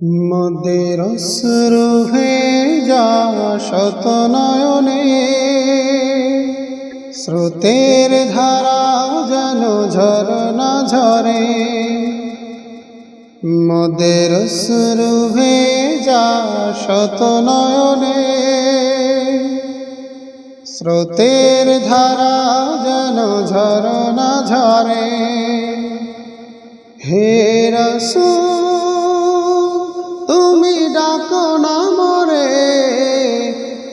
মদের অশ্রু ভেজা শত নয়নে স্রোতের ধারা যেন ঝরনা ঝরে। মদের অশ্রু ভেজা শত নয়নে স্রোতের ধারা যেন ঝরনা ঝরে। হে রসূল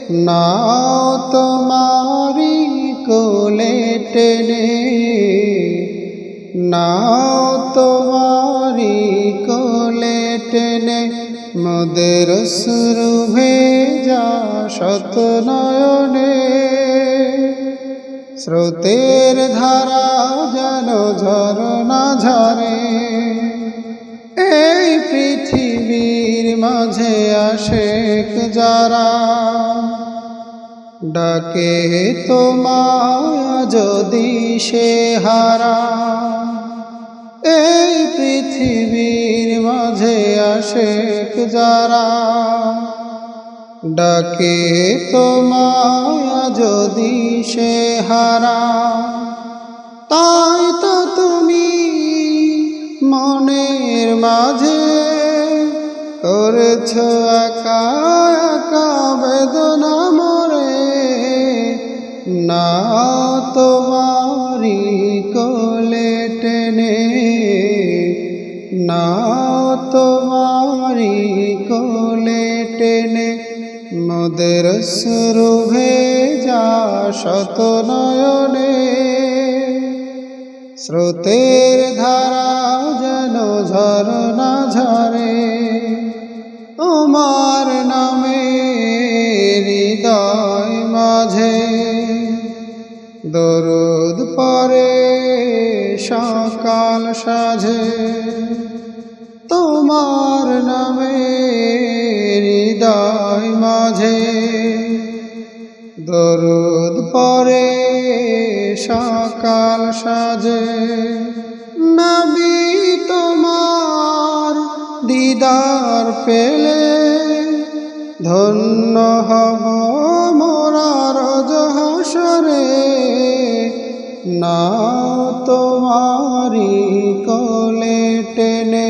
নাও তোমারি কোলে টেনে নাও তোমারি কোলে টেনে মোদের সুরু ভেজা শত নয়নে। স্রোতের ধারা যেন ঝরনা ঝরে আশেক যারা ডাকে তোমায় যদি সে হারা, এই পৃথিবীর মাঝে আশেক যারা ডাকে তোমায় যদি সে হারা, তাই তো তুমি মনের মাঝে করেছ একা একা বেদনা মরে। না তোমারি কোলে টেনে। না তোমারি কোলে টেনে। মোদের সুরু ভেজা শত নয়নে। স্রোতের ধারা যেন ঝরনা ঝরে। তোমার নামে হৃদয় মাঝে দরুদ পরে সকাল সাঝে। তোমার নামে হৃদয় মাঝে দরুদ পরে সকাল সাজে নবী তোমার দিদার পেলে ধন্য হব মোরার জহসরে না তোমারি কোলে টেনে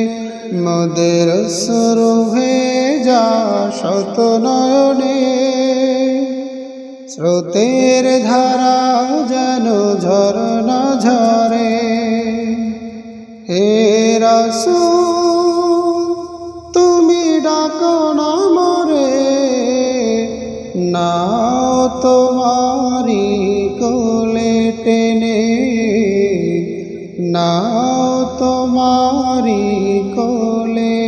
মোদের সরু ভেজা শত নয়নে স্রোতের ধারা যেন ঝরনা ঝরে। হে রাসু তোমারি কোলে টেনে নাও তোমারি কোলে